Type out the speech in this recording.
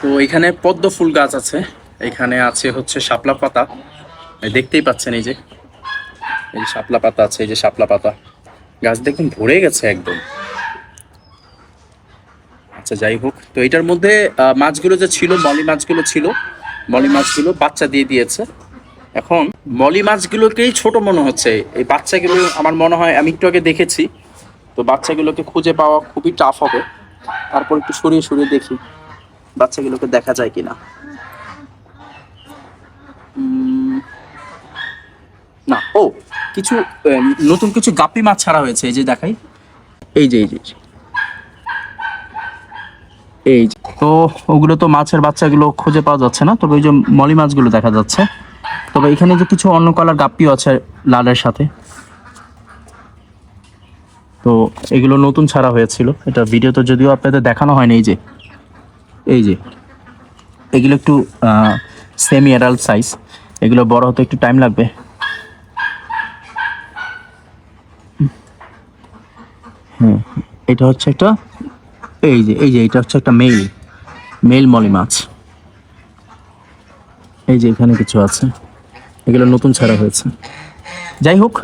তো এখানে পদ্ম ফুল গাছ আছে। এখানে আছে হচ্ছে শাপলা পাতা। দেখতেই পাচ্ছেন এই যে। এই যে শাপলা পাতা আছে, এই যে শাপলা পাতা। গাছ দেখুন ভরে গেছে একদম। আচ্ছা যাই হোক। তো এটার মধ্যে মাছগুলো যে ছিল, মলি মাছগুলো ছিল, মলি মাছগুলো বাচ্চা দিয়ে দিয়েছে। এখন মলি মাছগুলোকেই ছোট মনে হচ্ছে। এই বাচ্চাগুলো আমার মনে হয়, আমি একটু আগে দেখেছি। তো বাচ্চাগুলোকে খুঁজে পাওয়া খুবই টাফ হবে। তারপর একটু সরিয়ে সরিয়ে দেখি। বাচ্চাগুলোকে দেখা যায় কিনা? না, ও, কিছু নতুন কিছু গাপ্পি মাছ ছাড়া হয়েছে, এই যে দেখাই। এই যে এই যে এই যে। তো ওগুলো তো মাছের বাচ্চাগুলো খুঁজে পাওয়া যাচ্ছে না, তবে ওই যে মলি মাছগুলো দেখা যাচ্ছে। তবে এখানে যে কিছু অন্য কালার গাপ্পিও আছে লালের সাথে। তো এগুলো নতুন ছাড়া হয়েছিল, এটা ভিডিওতে যদিও আপনাদের দেখানো হয়নি, এই যে। এই যে, এগুলো একটু সেমি অ্যাডাল্ট সাইজ এগুলো বড় হতে একটু টাইম লাগবে। হ্যাঁ এটা হচ্ছে একটা, এই যে এই যে, এটা হচ্ছে একটা মেল মেল মলি মাছ। এই যে, এখানে কিছু আছে। এগুলো নতুন ছাড়া হয়েছে। যাই হোক